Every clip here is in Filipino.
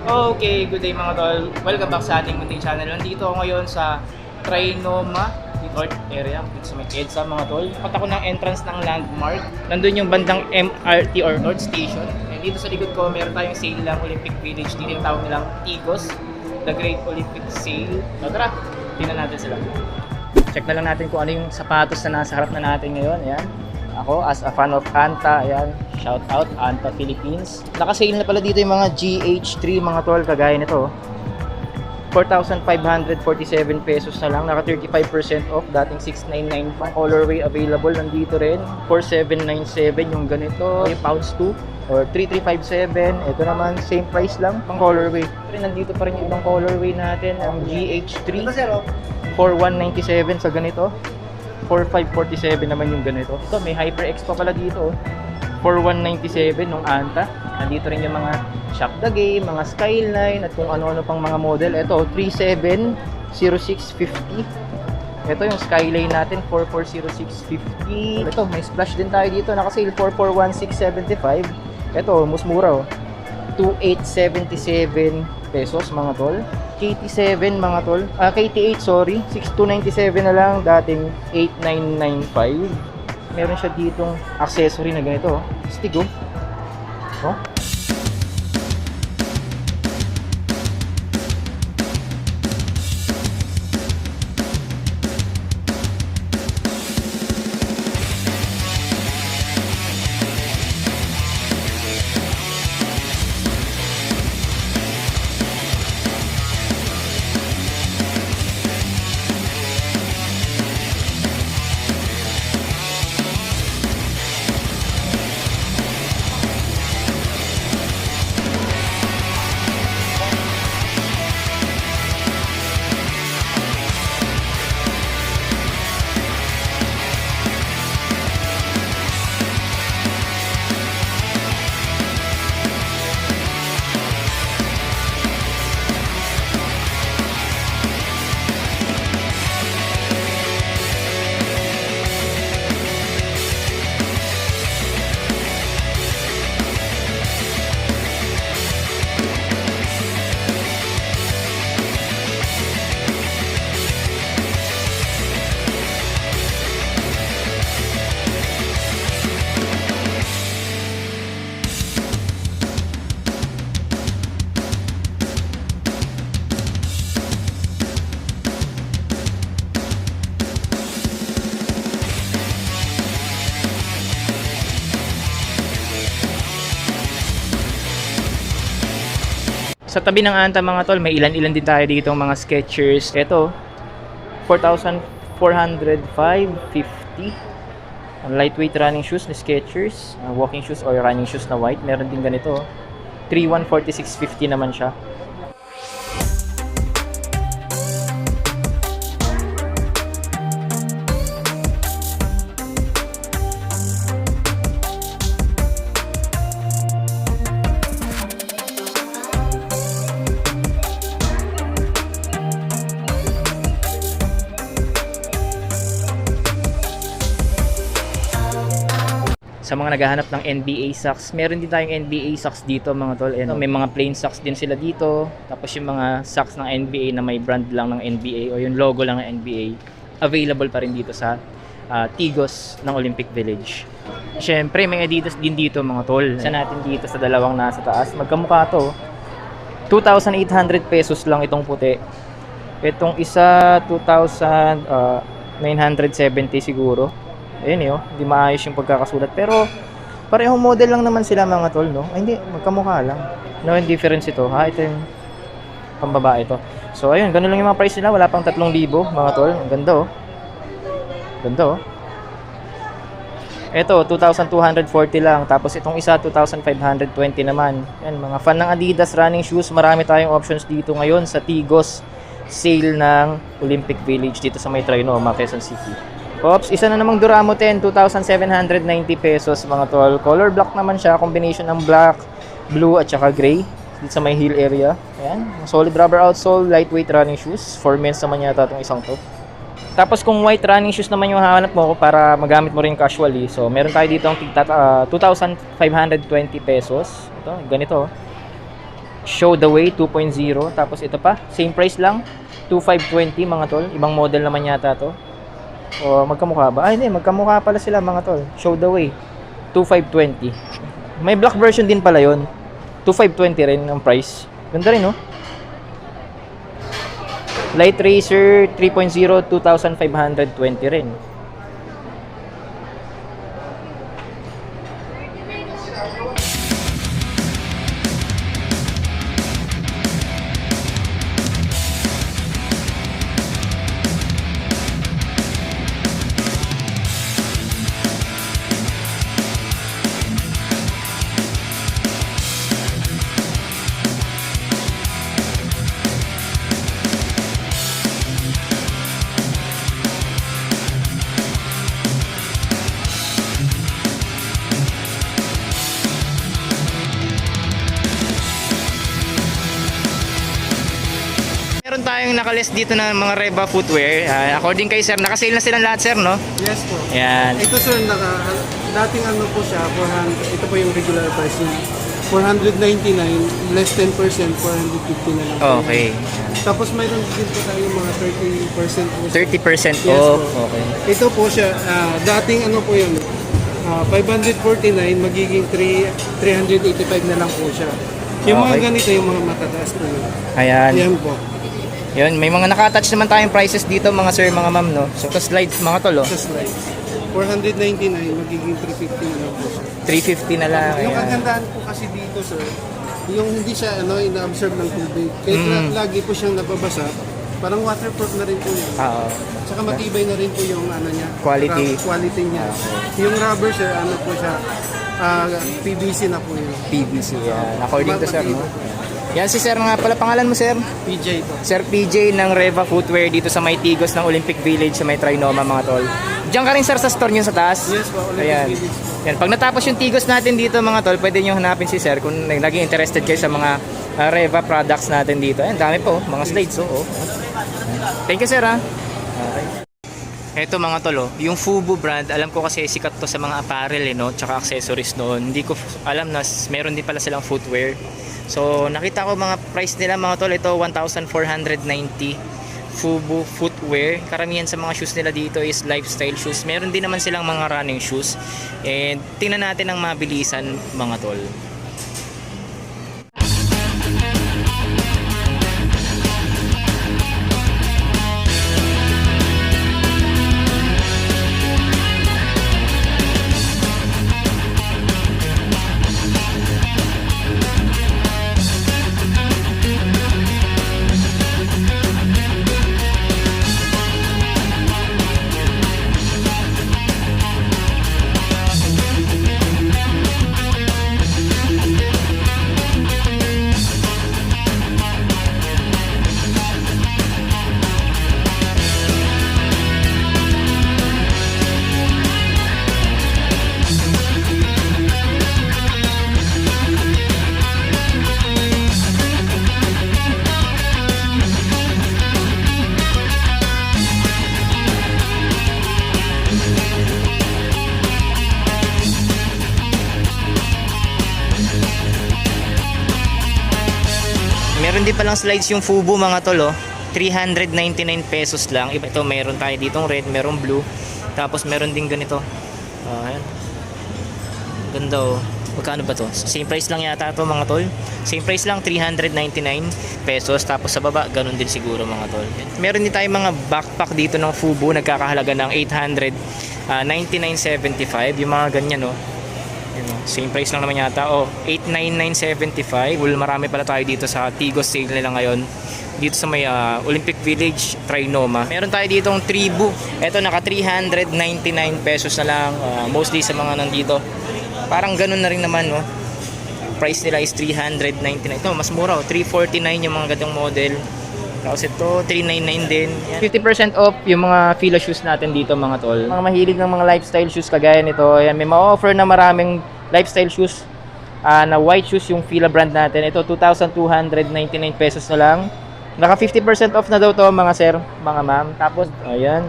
Okay, good day mga tol. Welcome back sa ating munting channel. Nandito ako ngayon sa Trinoma North area dito sa may EDSA mga tol. Punta ko ng entrance ng landmark. Nandun yung bandang MRT or North Station. And dito sa likod ko, meron tayong sale lang Olympic Village. Dito yung tawag nilang Tigos, The Great Olympic Sale. So tara, tingnan natin sila. Check na lang natin kung ano yung sapatos na nasa harap na natin ngayon. Ayan. Ako, as a fan of Anta, ayan, shout out, Anta Philippines. Nakasale na pala dito yung mga GH3, mga tol, kagaya nito. 4,547 pesos na lang, naka 35% off, dating 699 pa. Colorway available, nandito rin. 4,797 yung ganito, yung pounds 2 or 3,357. Ito naman, same price lang, pang colorway. Pero nandito pa rin yung ibang colorway natin, ang GH3. 4197 sa ganito. 4547 naman yung ganito. Ito, may HyperX pa pala dito. oh. 4197 nung Anta. Nandito rin yung mga Shop the Game, mga Skyline, at kung ano-ano pang mga model. Ito, 370650. Ito yung Skyline natin, 440650. Ito, may splash din tayo dito. Nakasale 441675. Ito, mas mura oh. 2877 pesos mga tol. KT7 mga tol. Ah, KT8 sorry. 6297 na lang. Dating 8995. Meron siya ditong accessory na ganito. oh. Stig oh. Sa tabi ng Anta mga tol, may ilan-ilan din tayo dito mga Skechers. Ito, 4,405.50. Ang lightweight running shoes ni Skechers. Uh, walking shoes or running shoes na white. Meron din ganito. 3,146.50 naman siya. Sa mga naghahanap ng NBA socks, meron din tayong NBA socks dito mga tol. And may mga plain socks din sila dito. Tapos yung mga socks ng NBA na may brand lang ng NBA o yung logo lang ng NBA, available pa rin dito sa ah, Tigos ng Olympic Village. Siyempre, may Adidas din dito mga tol. Isa natin dito sa dalawang nasa taas. Magkamukha to. 2,800 pesos lang itong puti. Itong isa, 2,970 siguro. Ayun yun, hindi maayos yung pagkakasulat. Pero, parehong model lang naman sila mga tol, no? Ay, hindi, magkamukha lang. No yung difference ito. Ha, ito yung pambabae ito. So, ayun, ganun lang yung mga price nila. Wala pang 3,000 mga tol. Ang ganda, oh. Ganda, oh. Ito, 2,240 lang. Tapos itong isa, 2,520 naman. Yan, mga fan ng Adidas running shoes. Marami tayong options dito ngayon sa Tigos sale ng Olympic Village dito sa may Trinoma, Quezon City. Ops, isa na namang Duramo 10, 2,790 pesos mga tol. Color black naman siya, combination ng black, blue at saka gray. Dito sa may heel area. Ayan, solid rubber outsole, lightweight running shoes. For men's naman yata itong isang to. Tapos kung white running shoes naman yung hahanap mo para magamit mo rin casually. So, meron tayo dito ang tigta, ah, 2,520 pesos. Ito, ganito. Show the Way 2.0. Tapos ito pa, same price lang. 2520 mga tol. Ibang model naman yata to. O magkamukha ba? Ay hindi, magkamukha pala sila mga tol. Show the Way 2520. May black version din pala yon 2520 rin ang price. Ganda rin no? Light Racer 3.0 2520 rin. Nakalist dito ng mga Reba footwear. Ah, according kay sir, nakasale na silang lahat sir, no? Yes po. Ayan. Ito sir, naka, dating ano po siya, 400, ito po yung regular price niya. 499, less 10%, 450 na lang. Okay. Tapos mayroon din po tayo mga 30% po. 30% Yes off. po. Okay. Ito po siya, ah, dating ano po yun, ah, 549, magiging 3, 385 na lang po siya. Yung mga Okay. ganito, yung mga matataas po yun. Ayan. Yan po. Yun, may mga naka-attach naman tayong prices dito mga sir, mga ma'am, no? So, sa slides, mga tol, oh. Sa slides. 499, magiging 350 na lang po siya. 350 na lang. Yung Ayan. kagandahan po kasi dito, sir, yung hindi siya ano, ina-absorb ng tubig. Kahit Mm. la- lagi po siyang nababasa, parang waterproof na rin po yun. Oo. Tsaka matibay na rin po yung ano niya. Quality. ra- quality niya. Yung rubber, sir, ano po siya, ah, PVC na po yun. PVC. Yan. According to sir, no? Matibay. Yan si sir nga pala. Pangalan mo, sir? PJ po. Sir PJ ng Reva Footwear dito sa May Tigos ng Olympic Village sa May Trinoma, mga tol. Diyan ka rin, sir, sa store nyo sa taas? Yes po, Olympic Ayan. Village. Yan. Pag natapos yung Tigos natin dito, mga tol, pwede nyo hanapin si sir kung naging interested kayo sa mga uh, Reva products natin dito. Ayan, dami po. Mga slides, oo. Thank you, sir, ha? Okay. Ito mga tolo, yung Fubu brand, alam ko kasi sikat to sa mga apparel eh, no? Tsaka accessories noon. Hindi ko alam na meron din pala silang footwear. So, nakita ko mga price nila mga tol, ito 1,490 Fubu footwear. Karamihan sa mga shoes nila dito is lifestyle shoes. Meron din naman silang mga running shoes. And tingnan natin ang mabilisan mga tol. Din palang slides yung Fubu mga tol oh. 399 pesos lang. Ito, meron tayo ditong red, meron blue. Tapos meron din ganito. Oh. Ganda oh. Magkano ba to? Same price lang yata to mga tol. Same price lang 399 pesos. Tapos sa baba ganun din siguro mga tol. Meron din tayong mga backpack dito ng Fubu nagkakahalaga ng 899.75 yung mga ganyan. Yun, oh. Same price lang naman yata. Oh, 899.75. Well, marami pala tayo dito sa Tigos sale nila ngayon. Dito sa may ah, Olympic Village, Trinoma. Meron tayo ditong Tribu. Ito naka 399 pesos na lang. Ah, mostly sa mga nandito. Parang ganun na rin naman, no? Price nila is 399. Ito, mas mura, oh. 349 yung mga gadong model. Tapos ito, 399 din. Yan. 50% off yung mga Fila shoes natin dito mga tol. Mga mahilig ng mga lifestyle shoes kagaya nito. Ayan, may ma-offer na maraming lifestyle shoes ah, na white shoes yung Fila brand natin. Ito, 2,299 pesos na lang. Naka 50% off na daw to mga sir, mga ma'am. Tapos, ayan.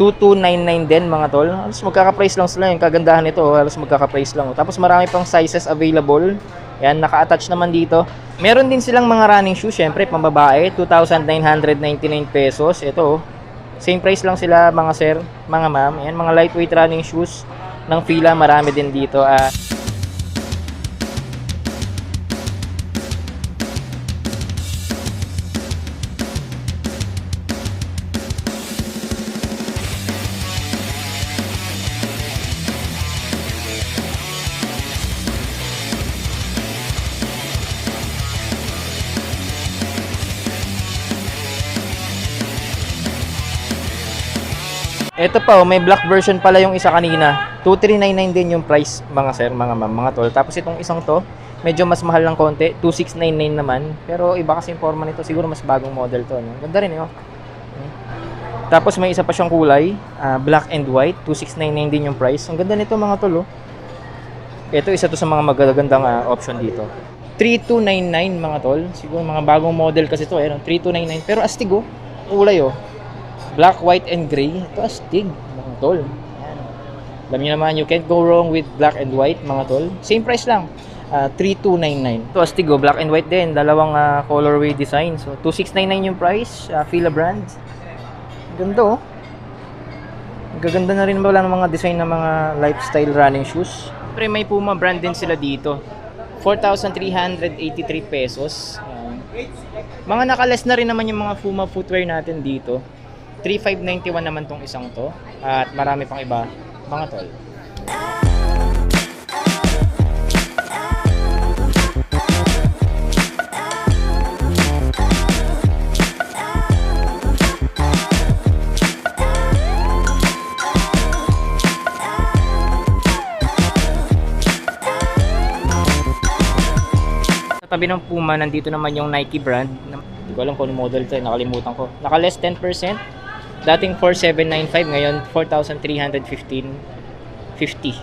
2299 din mga tol. Halos magkaka-price lang sila yung kagandahan nito. oh. Halos magkaka-price lang. oh. Tapos marami pang sizes available. Yan, naka-attach naman dito. Meron din silang mga running shoes, syempre, pambabae, 2,999 pesos. Ito, oh. same price lang sila mga sir, mga ma'am. Ayan, mga lightweight running shoes ng Fila, marami din dito. Ah, Ito pa, oh, may black version pala yung isa kanina. 2399 din yung price, mga sir, mga ma'am, mga tol. Tapos itong isang to, medyo mas mahal ng konti, 2699 naman. Pero iba kasi yung forma nito, siguro mas bagong model to. No? Ganda rin, oh. Tapos may isa pa siyang kulay, ah, black and white, 2699 din yung price. Ang ganda nito mga tol, oh. Ito isa to sa mga magagandang ah, option dito. 3299 mga tol. Siguro mga bagong model kasi to, eh, no? 3299. Pero astig, oh. Kulay, oh. Black, white, and gray. Ito astig, mga tol. Alam niyo naman, you can't go wrong with black and white, mga tol. Same price lang. Ah, 3299. Ito astig, oh. Black and white din. Dalawang ah, colorway design. So, 2699 yung price. Uh, Fila brand. Ganda, oh. Gaganda na rin wala ng mga design ng mga lifestyle running shoes. Pre, may Puma brand din sila dito. 4,383 pesos. Ayan. Mga nakales na rin naman yung mga Puma footwear natin dito. 3,591 naman tong isang to. At marami pang iba, mga tol. Tabi ng Puma, nandito naman yung Nike brand. Hindi ko alam kung ano model to, eh, nakalimutan ko. Naka less 10%. Dating 4,795, ngayon 4,315 50.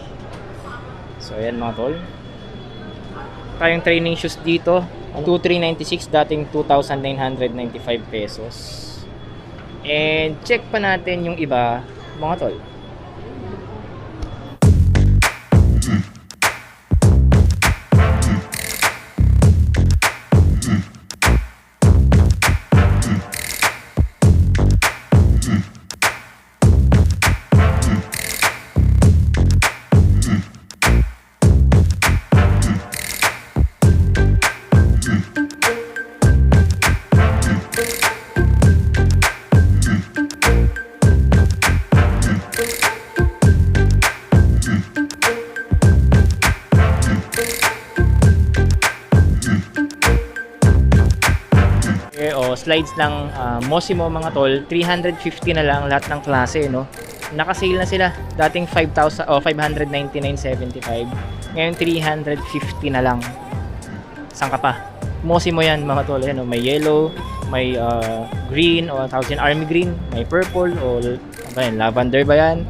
So ayan mga tol. Tayong training shoes dito, 2,396 dating 2,995 pesos. And check pa natin yung iba, mga tol. Slides ng ah, Mosimo mga tol, 350 na lang lahat ng klase, no? Naka-sale na sila. Dating 5,000 o 599.75. Ngayon 350 na lang. Saan ka pa? Mosimo yan mga tol. Ayan, oh, may yellow, may ah, green o yan, army green, may purple o ano ba yan, lavender ba yan?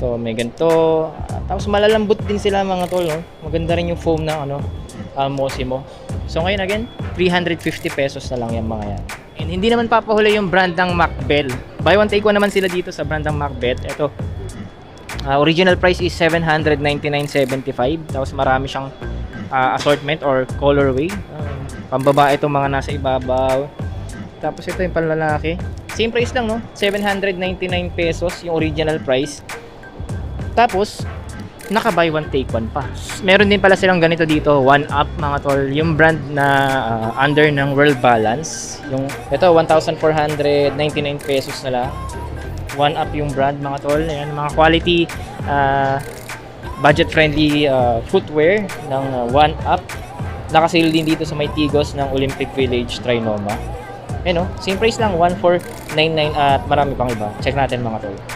Ito, may ganito. Tapos malalambot din sila mga tol, no? Maganda rin yung foam ng ano, ah, Mosimo. So ngayon again, 350 pesos na lang yung mga yan. And hindi naman papahuli yung brand ng Macbell. Buy one take one naman sila dito sa brand ng Macbeth. Ito, ah, original price is 799.75. Tapos marami siyang ah, assortment or colorway. Um, pambabae itong mga nasa ibabaw. Tapos ito yung panlalaki. Same price lang no? 799 pesos yung original price. Tapos, naka buy one take one pa. Meron din pala silang ganito dito, One Up mga tol, yung brand na ah, under ng World Balance. Yung ito 1,499 pesos na lang. One Up yung brand mga tol. Ayan, mga quality ah, budget friendly ah, footwear ng ah, One Up. Nakasale din dito sa may Tigos ng Olympic Village Trinoma. Ayun oh, same price lang 1,499 at marami pang iba. Check natin mga tol.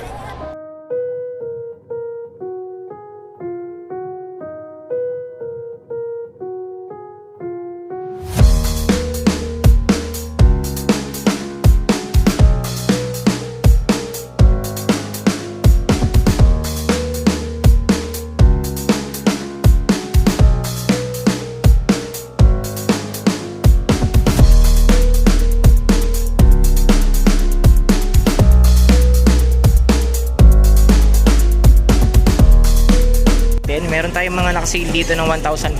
Mga nakasale dito ng 1,000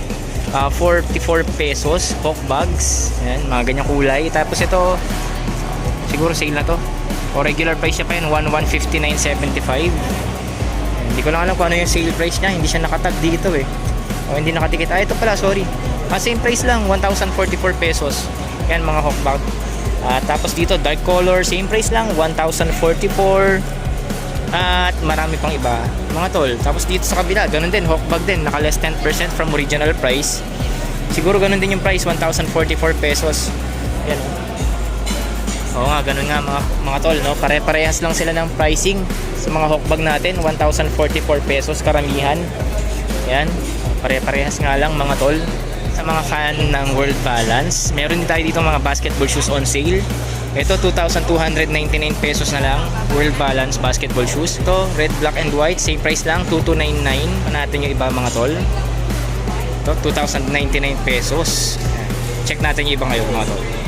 ah, 44 pesos, Hawk bags. Ayan, mga ganyang kulay. Tapos ito, siguro sale na to. O regular price niya pa yun, 1159.75. Hindi ko lang alam kung ano yung sale price niya, hindi siya nakatag dito eh. O hindi nakatikit. Ah, ito pala, sorry. Ah, same price lang, 1,044 pesos. Yan mga hawk bag. Ah, tapos dito, dark color, same price lang, 1,044. At marami pang iba, mga tol. Tapos dito sa kabila, ganun din, hawk bag din, naka less 10% from original price. Siguro ganun din yung price, 1,044 pesos. Yan. oh. Oo nga, ganun nga mga, mga tol, no? Pare-parehas lang sila ng pricing sa mga hawk bag natin, 1,044 pesos karamihan. Yan, pare-parehas nga lang mga tol. Sa mga fan ng World Balance, meron din tayo dito mga basketball shoes on sale. Ito 2,299 pesos na lang, World Balance basketball shoes. Ito, red, black and white, same price lang, 2,299. Pa natin yung iba mga tol. Ito, 2,099 pesos. Check natin yung iba ngayon mga tol.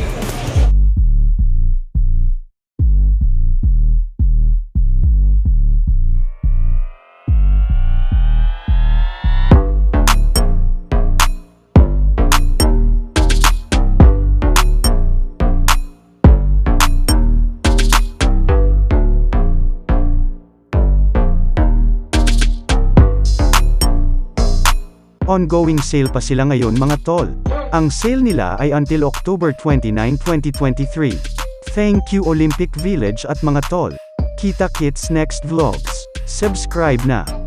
Ongoing sale pa sila ngayon mga tol. Ang sale nila ay until October 29, 2023. Thank you Olympic Village at mga tol. Kita kits next vlogs. Subscribe na.